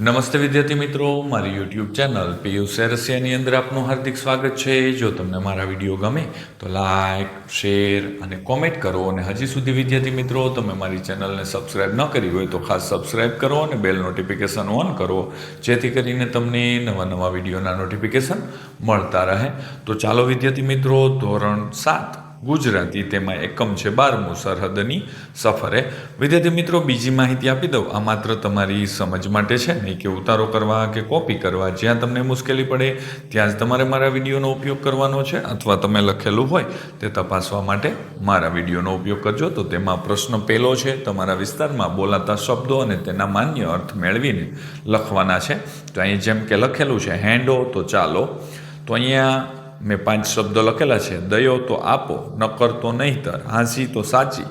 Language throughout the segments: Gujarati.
નમસ્તે વિદ્યાર્થી મિત્રો, મારી યુટ્યુબ ચેનલ પીયુ સેરસિયાની અંદર આપનું હાર્દિક સ્વાગત છે. જો તમને મારા વીડિયો ગમે, તો લાઈક શેર અને કોમેન્ટ કરો. અને હજી સુધી વિદ્યાર્થી મિત્રો, તમે મારી ચેનલને સબસ્ક્રાઇબ ન કરી હોય, તો ખાસ સબસ્ક્રાઇબ કરો અને બેલ નોટિફિકેશન ઓન કરો. જેથી કરીને તમને નવા નવા વિડીયોના નોટિફિકેશન મળતા રહે. તો ચાલો વિદ્યાર્થી મિત્રો, ધોરણ સાત ગુજરાતી તેમાં એકમ છે બારમું સરહદની સફરે. વિદ્યાર્થી મિત્રો, બીજી માહિતી આપી દઉં. આ માત્ર તમારી સમજ માટે છે. નહીં કે ઉતારો કરવા કે કોપી કરવા. જ્યાં તમને મુશ્કેલી પડે, ત્યાં જ તમારે મારા વિડીયોનો ઉપયોગ કરવાનો છે. અથવા તમે લખેલું હોય, તે તપાસવા માટે મારા વિડીયોનો ઉપયોગ કરજો. તો તેમાં પ્રશ્ન પહેલો છે. તમારા વિસ્તારમાં બોલાતા શબ્દો અને તેના માન્ય અર્થ મેળવીને લખવાના છે. તો અહીં જેમ કે લખેલું છે હેન્ડો તો ચાલો. તો અહીંયા મેં પાંચ શબ્દો લખેલા છે, દયો તો આપો, નકર તો નહીતર, હાંસી તો સાચી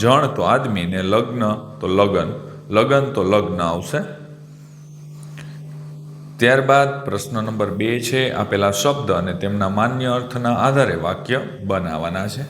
જણ તો આદમી ને લગ્ન તો લગન લગન તો લગ્ન આવશે. ત્યારબાદ પ્રશ્ન નંબર બે છે, આપેલા શબ્દ અને તેમના માન્ય અર્થના આધારે વાક્ય બનાવવાના છે.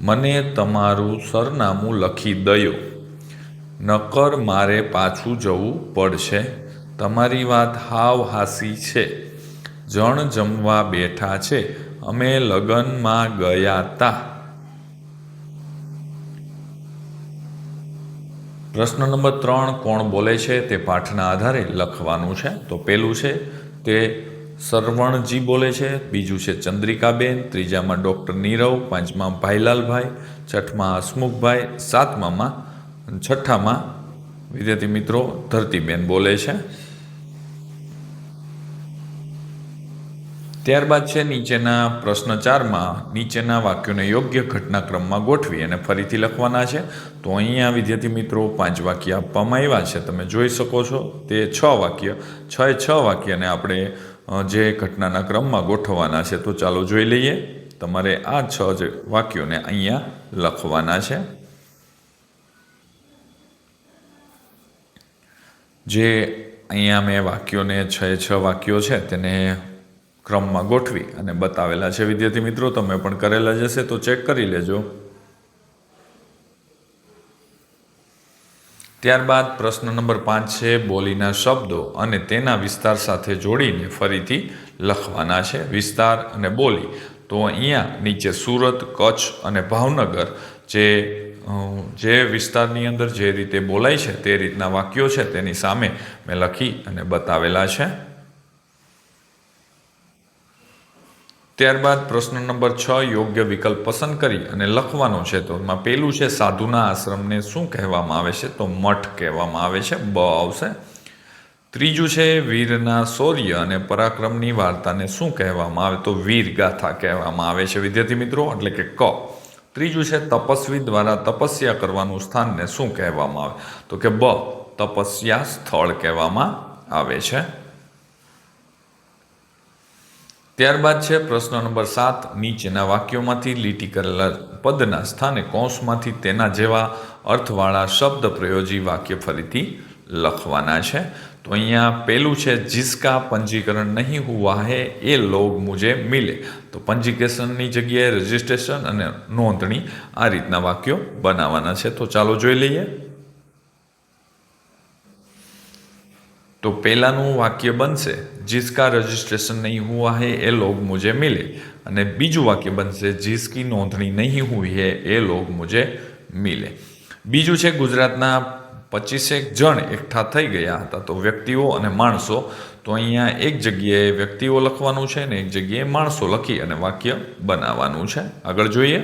મને તમારું સરનામું લખી દયો, નકર મારે પાછું જવું પડશે. તમારી વાત હાવ હાસી છે. જણ જમવા બેઠા છે. અમે લગ્નમાં ગયા તા પ્રશ્ન નંબર ત્રણ, કોણ બોલે છે તે પાઠના આધારે લખવાનું છે. તો પેલું છે, તે સરવણજી બોલે છે. બીજું છે ચંદ્રિકાબેન. ત્રીજામાં ડૉક્ટર નીરવ. પાંચમાં ભાઈલાલભાઈ. છઠ્ઠમાં હસમુખભાઈ. સાતમામાં છઠ્ઠામાં વિદ્યાર્થી મિત્રો ધરતીબેન બોલે છે. ત્યારબાદ છે નીચેના પ્રશ્ન ચારમાં, નીચેના વાક્યોને યોગ્ય ઘટનાક્રમમાં ગોઠવી અને ફરીથી લખવાના છે. તો અહીંયા, વિદ્યાર્થી મિત્રો, પાંચ વાક્ય આપવામાં આવ્યા છે. તમે જોઈ શકો છો, તે છ વાક્ય, છ એ છ વાક્યને આપણે જે ઘટનાના ક્રમમાં ગોઠવવાના છે, તો ચાલો જોઈ લઈએ. તમારે આ છ જ વાક્યોને અહીંયા લખવાના છે. જે અહીંયા મેં વાક્યોને છ છ વાક્યો છે, તેને ક્રમમાં ગોઠવી અને બતાવેલા છે. વિદ્યાર્થી મિત્રો, તમે પણ કરેલા જશે તો ચેક કરી લેજો. ત્યારબાદ પ્રશ્ન નંબર પાંચ છે, બોલીના શબ્દો અને તેના વિસ્તાર સાથે જોડીને ફરીથી લખવાના છે. વિસ્તાર અને બોલી. તો અહીંયા નીચે સુરત, કચ્છ અને ભાવનગર જે જે વિસ્તારની અંદર જે રીતે બોલાય છે, તે રીતના વાક્યો છે, તેની સામે મેં લખી અને બતાવેલા છે. ત્યારબાદ પ્રશ્ન નંબર છ, યોગ્ય વિકલ્પ પસંદ કરી અને લખવાનો છે. તો એમાં પેલું છે, સાધુના આશ્રમને શું કહેવામાં આવે છે? તો મઠ કહેવામાં આવે છે. બ આવશે. ત્રીજું છે, વીરના શૌર્ય અને પરાક્રમની વાર્તાને શું કહેવામાં આવે? તો વીર ગાથા કહેવામાં આવે છે, વિદ્યાર્થી મિત્રો, એટલે કે ક. ત્રીજું છે, તપસ્વી દ્વારા તપસ્યા કરવાનું સ્થાનને શું કહેવામાં આવે? તો કે બ, તપસ્યા સ્થળ કહેવામાં આવે છે. ત્યારબાદ છે પ્રશ્ન નંબર સાત, નીચેના વાક્યોમાંથી લીટી કરેલા પદના સ્થાને કૌંસમાંથી તેના જેવા અર્થવાળા શબ્દ પ્રયોજી વાક્ય ફરીથી લખવાના છે. તો અહીંયા પહેલું છે, જિસકા પંજીકરણ નહીં હુઆ હે, એ લોગ મુજે મિલે. તો પંજીકેશનની જગ્યાએ રજિસ્ટ્રેશન અને નોંધણી આ રીતના વાક્યો બનાવવાના છે. તો ચાલો જોઈ લઈએ. તો પહેલાંનું વાક્ય બનશે, જિસકા રજિસ્ટ્રેશન નહીં હુઆ હે, એ લોગ મુજે મિલે. અને બીજું વાક્ય બનશે, જિસકી નોંધણી નહીં હુઈ હે, એ લોગ મુજે મિલે. બીજું છે, ગુજરાતના પચીસેક જણ એકઠા થઈ ગયા હતા, તો વ્યક્તિઓ અને માણસો. તો અહીંયા એક જગ્યાએ વ્યક્તિઓ લખવાનું છે ને એક જગ્યાએ માણસો લખી અને વાક્ય બનાવવાનું છે. આગળ જોઈએ.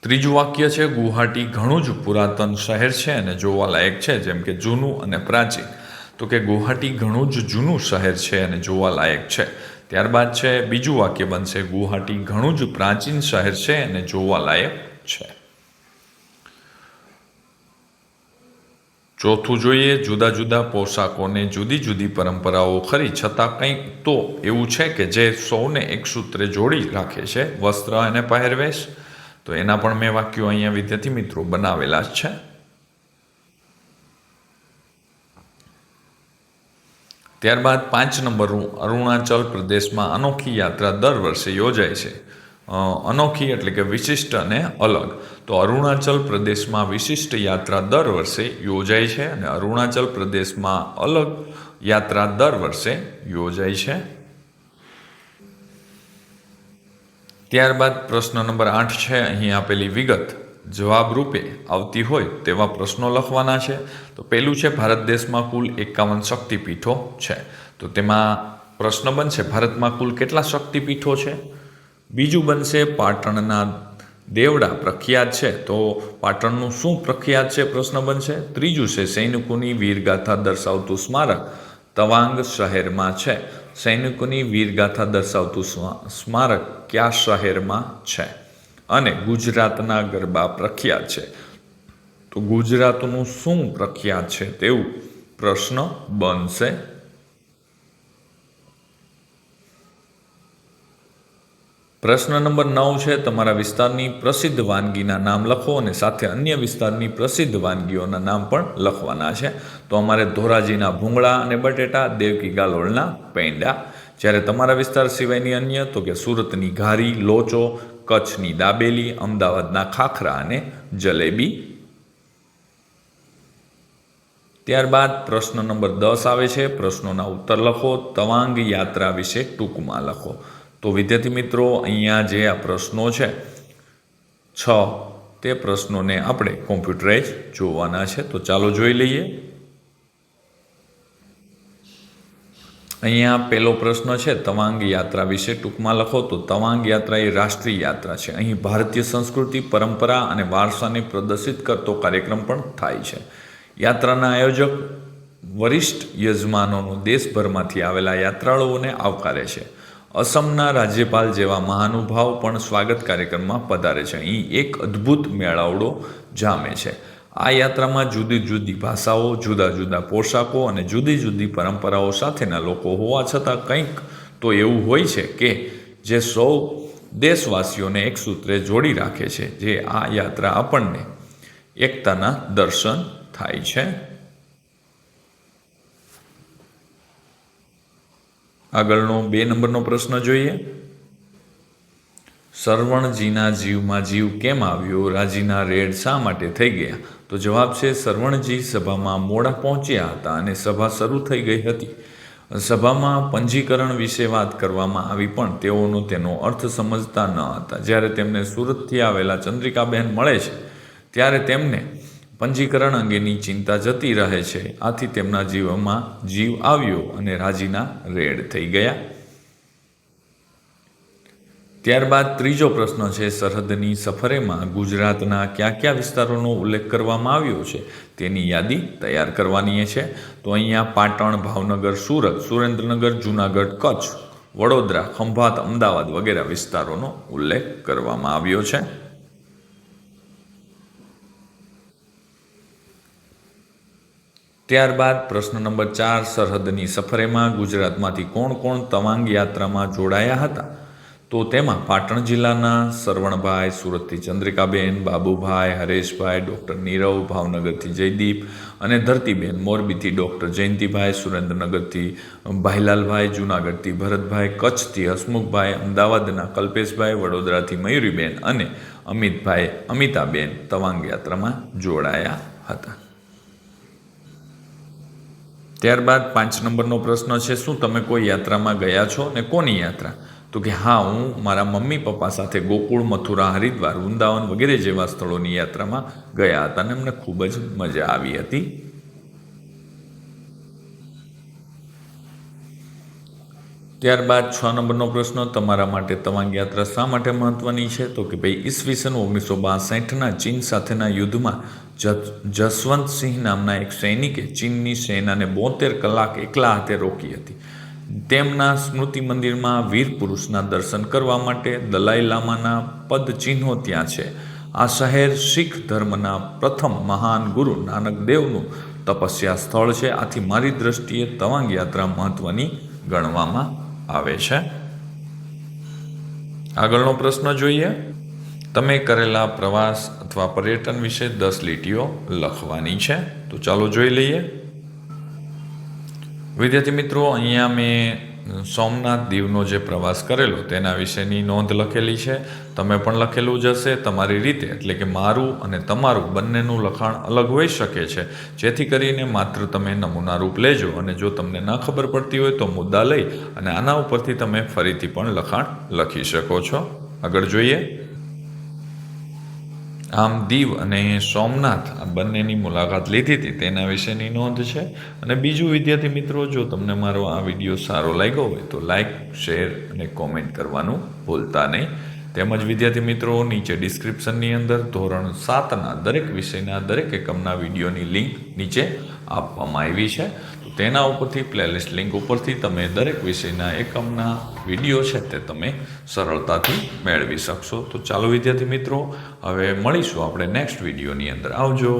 ત્રીજું વાક્ય છે, ગુવાહાટી ઘણું જ પુરાતન શહેર છે અને જોવાલાયક છે, જેમ કે જૂનું અને પ્રાચીન. તો કે ગુવાહાટી ઘણું જ જૂનું શહેર છે અને જોવાલાયક છે. ત્યારબાદ છે, બીજું વાક્ય બનશે, ગુવાહાટી ઘણું જ પ્રાચીન શહેર છે અને જોવાલાયક છે. ચોથું જોઈએ, જુદા જુદા પોશાકોને જુદી જુદી પરંપરાઓ ખરી, છતાં કંઈક તો એવું છે કે જે સૌને એક સૂત્રે જોડી રાખે છે, વસ્ત્ર અને પહેરવેશ. તો એના પણ મેં વાક્યો અહીંયા વિદ્યાર્થી મિત્રો બનાવેલા જ છે. ત્યારબાદ પાંચ નંબરનું અરુણાચલ પ્રદેશમાં અનોખી યાત્રા દર વર્ષે યોજાય છે. અનોખી એટલે કે વિશિષ્ટ અને અલગ. તો અરુણાચલ પ્રદેશમાં વિશિષ્ટ યાત્રા દર વર્ષે યોજાય છે અને અરુણાચલ પ્રદેશમાં અલગ યાત્રા દર વર્ષે યોજાય છે. ત્યારબાદ પ્રશ્ન નંબર આઠ છે, અહીં આપેલી વિગત જવાબ રૂપે આવતી હોય તેવા પ્રશ્નો લખવાના છે. તો પહેલું છે, ભારત દેશમાં કુલ એકાવન શક્તિપીઠો છે. તો તેમાં પ્રશ્ન બનશે, ભારતમાં કુલ કેટલા શક્તિપીઠો છે? બીજું બનશે, પાટણના દેવડા પ્રખ્યાત છે. તો પાટણનું શું પ્રખ્યાત છે, પ્રશ્ન બનશે? ત્રીજું છે, સૈનિકોની વીરગાથા દર્શાવતું સ્મારક તવાંગ શહેરમાં છે. સૈનિકોની વીરગાથા દર્શાવતું સ્મારક કયા શહેરમાં છે? અને ગુજરાતના ગરબા પ્રખ્યાત છે. તો ગુજરાતનું શું પ્રખ્યાત છે તેવું પ્રશ્ન બનશે પ્રશ્ન નંબર નવ છે, તમારા વિસ્તારની પ્રસિદ્ધ વાનગીના નામ લખો અને સાથે અન્ય વિસ્તારની પ્રસિદ્ધ વાનગીઓના નામ પણ લખવાના છે. તો અમારે ધોરાજીના ભૂંગળા અને બટેટા, દેવકી ગાલોળના પેંડા. જ્યારે તમારા વિસ્તાર સિવાયની અન્ય, તો કે સુરતની ઘારી, લોચો, કચ્છની દાબેલી, અમદાવાદના ખાખરા અને જલેબી. ત્યારબાદ પ્રશ્ન નંબર દસ આવે છે, પ્રશ્નોના ઉત્તર લખો, તવાંગ યાત્રા વિશે ટૂંકમાં લખો. તો વિદ્યાર્થી મિત્રો, અહીંયા જે આ પ્રશ્નો છે, છ તે પ્રશ્નોને આપણે કોમ્પ્યુટરાઇઝ જોવાના છે. તો ચાલો જોઈ લઈએ. અહીંયા પહેલો પ્રશ્ન છે, તવાંગ યાત્રા વિશે ટૂંકમાં લખો. તો તવાંગ યાત્રા એ રાષ્ટ્રીય યાત્રા છે. અહીં ભારતીય સંસ્કૃતિ, પરંપરા અને વારસાને પ્રદર્શિત કરતો કાર્યક્રમ પણ થાય છે. યાત્રાના આયોજક વરિષ્ઠ યજમાનોનો દેશભરમાંથી આવેલા યાત્રાળુઓને આવકારે છે. અસમના રાજ્યપાલ જેવા મહાનુભાવ પણ સ્વાગત કાર્યક્રમમાં પધારે છે. અહીં એક અદ્ભુત મેળાવડો જામે છે. આ યાત્રામાં જુદી જુદી ભાષાઓ, જુદા જુદા પોશાકો અને જુદી જુદી પરંપરાઓ સાથેના લોકો હોવા છતાં કંઈક તો એવું હોય છે કે જે સૌ દેશવાસીઓને એક સૂત્રે જોડી રાખે છે, જે આ યાત્રા આપણને એકતાના દર્શન થાય છે. આગળનો બે નંબરનો પ્રશ્ન જોઈએ. સરવણજીના જીવમાં જીવ કેમ આવ્યો? રાજીના રેડ શા માટે થઈ ગયા? તો જવાબ છે, સરવણજી સભામાં મોડા પહોંચ્યા હતા અને સભા શરૂ થઈ ગઈ હતી. સભામાં પંજીકરણ વિશે વાત કરવામાં આવી, પણ તેઓનો તેનો અર્થ સમજતા ન હતા. જ્યારે તેમને સુરતથી આવેલા ચંદ્રિકાબેન મળે છે, ત્યારે તેમને પંજીકરણ અંગેની ચિંતા જતી રહે છે. આથી તેમના જીવમાં જીવ આવ્યો અને રાજીના રેડ થઈ ગયા. ત્યારબાદ ત્રીજો પ્રશ્ન છે, સરહદની સફરેમાં ગુજરાતના કયા કયા વિસ્તારોનો ઉલ્લેખ કરવામાં આવ્યો છે? તેની યાદી તૈયાર કરવાની છે. તો અહીંયા પાટણ, ભાવનગર, સુરત, સુરેન્દ્રનગર, જૂનાગઢ, કચ્છ, વડોદરા, ખંભાત, અમદાવાદ વગેરે વિસ્તારોનો ઉલ્લેખ કરવામાં આવ્યો છે. ત્યારબાદ પ્રશ્ન નંબર ચાર, સરહદની સફરેમાં ગુજરાતમાંથી કોણ કોણ તવાંગ યાત્રામાં જોડાયા હતા? તો તેમાં પાટણ જિલ્લાના સરવણભાઈ, સુરતથી ચંદ્રિકાબેન, બાબુભાઈ, હરેશભાઈ, ડૉક્ટર નીરવ, ભાવનગરથી જયદીપ અને ધરતીબેન મોરબીથી ડૉક્ટર જયંતિભાઈ, સુરેન્દ્રનગરથી ભાઈલાલભાઈ, જૂનાગઢથી ભરતભાઈ, કચ્છથી હસમુખભાઈ, અમદાવાદના કલ્પેશભાઈ, વડોદરાથી મયુરીબેન અને અમિતભાઈ, અમિતાબેન તવાંગ યાત્રામાં જોડાયા હતા. ત્યારબાદ પાંચ નંબરનો પ્રશ્ન છે, શું તમે કોઈ યાત્રામાં ગયા છો ને કોની યાત્રા? તો કે હા, હું મારા મમ્મી પપ્પા સાથે ગોકુળ, મથુરા, હરિદ્વાર, વૃંદાવન વગેરે જેવા સ્થળોની યાત્રામાં ગયા હતા અને અમને ખૂબ જ મજા આવી હતી. ત્યારબાદ છ નંબરનો પ્રશ્ન, તમારા માટે તવાંગ યાત્રા શા માટે મહત્વની છે? તો કે ભાઈ, ઈસવીસન ઓગણીસો બાસઠના ચીન સાથેના યુદ્ધમાં જસવંતસિંહ નામના એક સૈનિકે ચીનની સેનાને બોતેર કલાક એકલા હાથે રોકી હતી. તેમના સ્મૃતિ મંદિરમાં વીર પુરુષના દર્શન કરવા માટે દલાઈ લામાના પદ ચિહ્નો ત્યાં છે. આ શહેર શીખ ધર્મના પ્રથમ મહાન ગુરુ નાનક દેવનું તપસ્યા સ્થળ છે. આથી મારી દ્રષ્ટિએ તવાંગ યાત્રા મહત્વની ગણવામાં આવે છે. આગળનો પ્રશ્ન જોઈએ. તમે કરેલા પ્રવાસ અથવા પર્યટન વિશે દસ લીટીઓ લખવાની છે. તો ચાલો જોઈ લઈએ. વિદ્યાર્થી મિત્રો, અહીંયા મેં સોમનાથ દીવનો જે પ્રવાસ કરેલો, તેના વિશેની નોંધ લખેલી છે. તમે પણ લખેલું જ હશે તમારી રીતે, એટલે કે મારું અને તમારું બંનેનું લખાણ અલગ હોઈ શકે છે. જેથી કરીને માત્ર તમે નમૂના રૂપ લેજો અને જો તમને ન ખબર પડતી હોય તો મુદ્દા લઈ અને આના ઉપરથી તમે ફરીથી પણ લખાણ લખી શકો છો. આગળ જોઈએ. આમ દીવ અને સોમનાથ આ બંનેની મુલાકાત લીધી હતી. તેના વિશેની નોંધ છે. અને બીજું, વિદ્યાર્થી મિત્રો, જો તમને મારો આ વીડિયો સારો લાગ્યો હોય તો લાઈક, શેર અને કોમેન્ટ કરવાનું ભૂલતા નહીં. તેમજ વિદ્યાર્થી મિત્રો, નીચે ડિસ્ક્રિપ્શનની અંદર ધોરણ સાતના દરેક વિષયના દરેક એકમના વિડીયોની લિંક નીચે આપવામાં આવી છે. તેના ઉપરથી પ્લેલિસ્ટ લિંક ઉપરથી તમે દરેક વિષયના એકમના વીડિયો છે તે તમે સરળતાથી મેળવી શકશો. તો ચાલો વિદ્યાર્થી મિત્રો, હવે મળીશું આપણે નેક્સ્ટ વિડીયોની અંદર. આવજો.